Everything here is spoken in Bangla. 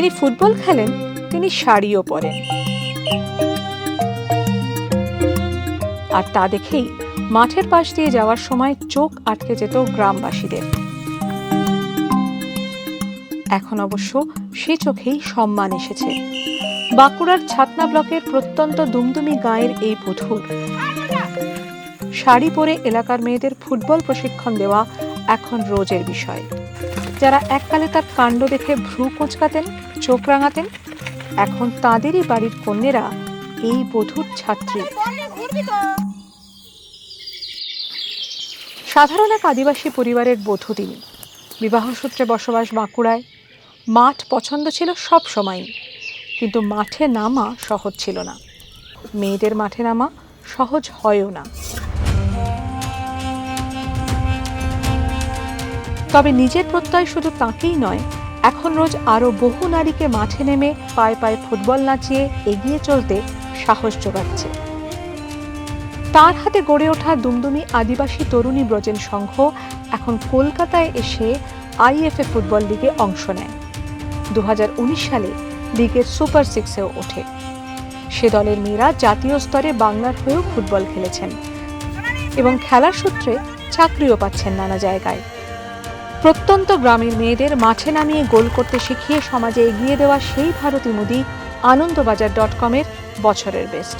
যিনি ফুটবল খেলেন, তিনি শাড়িও পরেন। আর তা দেখেই মাঠের পাশ দিয়ে যাওয়ার সময় চোখ আটকে যেত গ্রামবাসীদের। এখন অবশ্য সে চোখেই সম্মান এসেছে। বাঁকুড়ার ছাতনা ব্লকের প্রত্যন্ত দুমদুমি গাঁয়ের এই বধূর শাড়ি পরে এলাকার মেয়েদের ফুটবল প্রশিক্ষণ দেওয়া এখন রোজের বিষয়। যারা এককালে তার কাণ্ড দেখে ভ্রু কোঁচকাতেন চোখ রাঙাতেন? এখন তাঁদেরই বাড়ির কন্যেরা এই বধূর ছাত্রী। সাধারণ এক আদিবাসী পরিবারের বধূ তিনি। বিবাহসূত্রে বসবাস বাঁকুড়ায়। মাঠ পছন্দ ছিল সব সময়ই। কিন্তু মাঠে নামা সহজ ছিল না। মেয়েদের মাঠে নামা সহজ হয়ও না। তবে নিজের প্রত্যয় শুধু তাকেই নয় এখন রোজ আরও বহু নারীকে মাঠে নেমে পায়ে পায়ে ফুটবল নাচিয়ে এগিয়ে চলতে সাহস যোগাচ্ছে। তার হাতে গড়ে ওঠা দুমদুমি আদিবাসী তরুণী ব্রজেন সংঘ এখন কলকাতায় এসে আইএফএ ফুটবল লিগে অংশ নেয়। দু হাজার উনিশ সালে লিগের সুপার সিক্সেও ওঠে। সে দলের মেয়েরা জাতীয় স্তরে বাংলার হয়েও ফুটবল খেলেছেন এবং খেলার সূত্রে চাকরিও পাচ্ছেন নানা জায়গায়। প্রত্যন্ত গ্রামের মেয়েদের মাঠে নামিয়ে গোল করতে শিখিয়ে সমাজে এগিয়ে দেওয়া সেই ভারতী মোদী আনন্দবাজার ডট কমের বছরের বেস্ট।